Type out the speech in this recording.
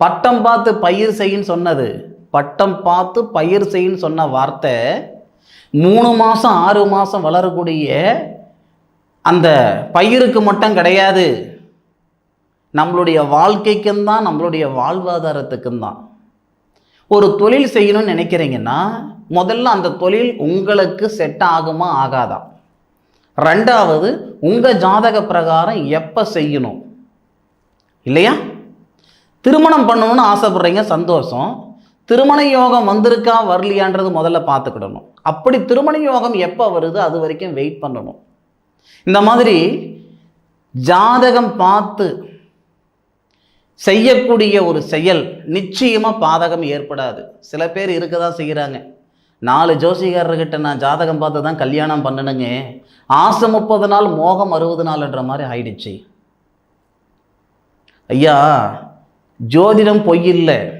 பட்டம் பார்த்து பயிர் செய்யின்னு சொன்னது. பட்டம் பார்த்து பயிர் செய்யின்னு சொன்ன வார்த்தை மூணு மாதம் ஆறு மாதம் வளரக்கூடிய அந்த பயிருக்கு மட்டும் கிடையாது. நம்மளுடைய வாழ்க்கைக்கும் தான் நம்மளுடைய வாழ்வாதாரத்துக்கும் தான். ஒரு தொழில் செய்யணும்னு நினைக்கிறீங்கன்னா முதல்ல அந்த தொழில் உங்களுக்கு செட் ஆகுமா ஆகாதா? ரெண்டாவது உங்கள் ஜாதக பிரகாரம் எப்போ செய்யணும்? இல்லையா? திருமணம் பண்ணணும்னு ஆசைப்படுறீங்க சந்தோஷம். திருமண யோகம் வந்திருக்கா வரலையான்றது முதல்ல பார்த்துக்கிடணும். அப்படி திருமண யோகம் எப்போ வருது அது வரைக்கும் வெயிட் பண்ணணும். இந்த மாதிரி ஜாதகம் பார்த்து செய்யக்கூடிய ஒரு செயல் நிச்சயமாக பாதகம் ஏற்படாது. சில பேர் இருக்க தான் செய்கிறாங்க நாலு ஜோசிகாரர்கிட்ட நான் ஜாதகம் பார்த்து தான் கல்யாணம் பண்ணணுங்க ஆசை முப்பது நாள் மோகம் அறுபது நாள்ன்ற மாதிரி ஆயிடுச்சு. ஐயா ஜோதிடம் பொய் இல்லை.